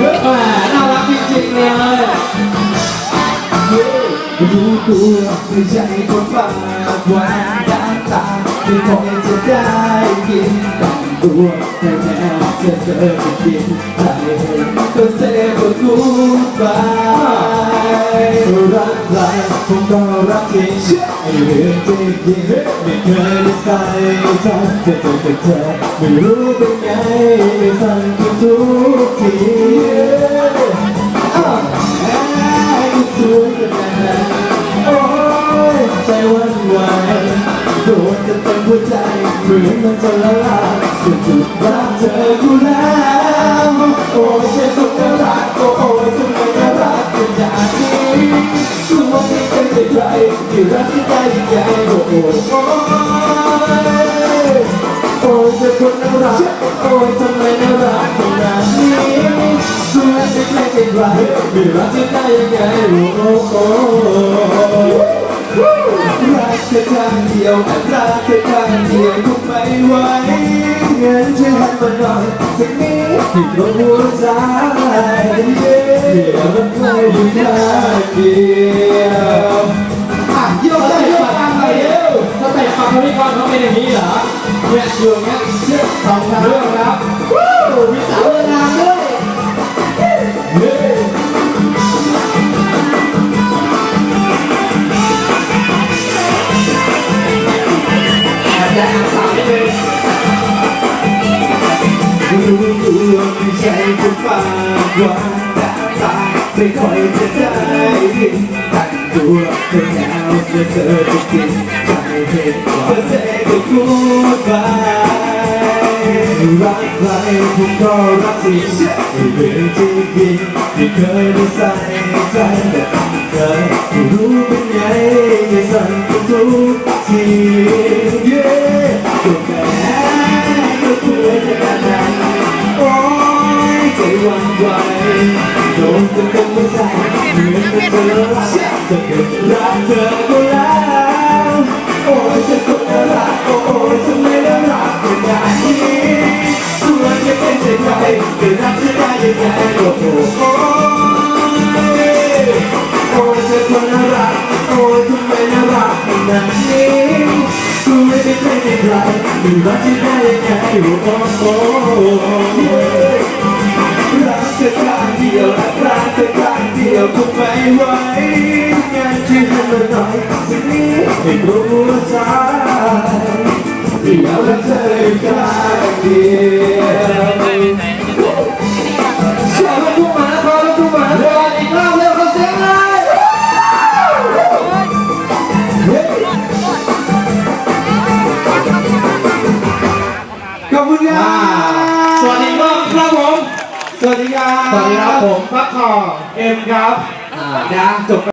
rất là nào là chương trình này ơi Đu tuổi thì con phà qua ta thì không nên chết đai kiếm bằng đùa thay mẹ sẽ sợ kiếm lại tôi sẽ vượt qua รเห็นก็เซ่ก็กูบายรักใครผมก็รักจริงไอ้เรื่องจริงจริงไม่เคยได้ใส่ใจจะเจอกับเธอไม่รู้เป็นไงสั่นทุกทีอ้าวแม่ก็สวยขนาดนั้นโอ้ยใจวันไหวโดนกันเต็มหัวใจเหมือนมันจะละลายสุดจุดรักเธอกูแล้วโอ้ย ที่รักที่ได้ยังไงโอ้โอ้โอ้ยโอ้ยเธอคนน่ารักโอ้ยทำไมน่ารักขนาดนี้สวยไม่ใช่ใครไม่รักจะได้ยังไงโอ้โอ้รักแค่ครั้งเดียวรักแค่ครั้งเดียวคงไม่ไหวงั้นช่วยใหันมาหน่อยสักนิดที่ตรงหัวใจ สองทางเรื่องครับมีสาวเดินทางด้วยแอบจะแอบสาวนิดนึงรู้ตัวไม่ใช่คนปากหวานแต่ตาไม่ค่อยจะได้ยินแต่งตัวเป็นแนวเสื้อเสื้อจะกินใจเห็นก็เซ่ก็กูบาย รักใครผมก็รักจริงไม่เรื่องจริงจริงที่เคยได้ใส่ใจแต่เธอไม่รู้เป็นไงยังสั่นทุกทีเย้ก็แค่ก็สวยขนาดนั้นโอ้ยใจหวั่นไหวโดนกันเป็นหัวใจเหมือนเป็นเธอจะเกิดรักเธอ ใครจะรักจะได้ยังไงโอ้โหรักเธอครั้งเดียวรักเธอครั้งเดียวคงไม่ไหวงั้นช่วยให้มันหน่อยสักนิดให้รู้ใจอยากรักเธอครั้งเดียว อบคุณครับสวัสดีครับครับผม สวัสดีครับสวัสดีครับผมพักคอเอ็มครับอ่านะจบ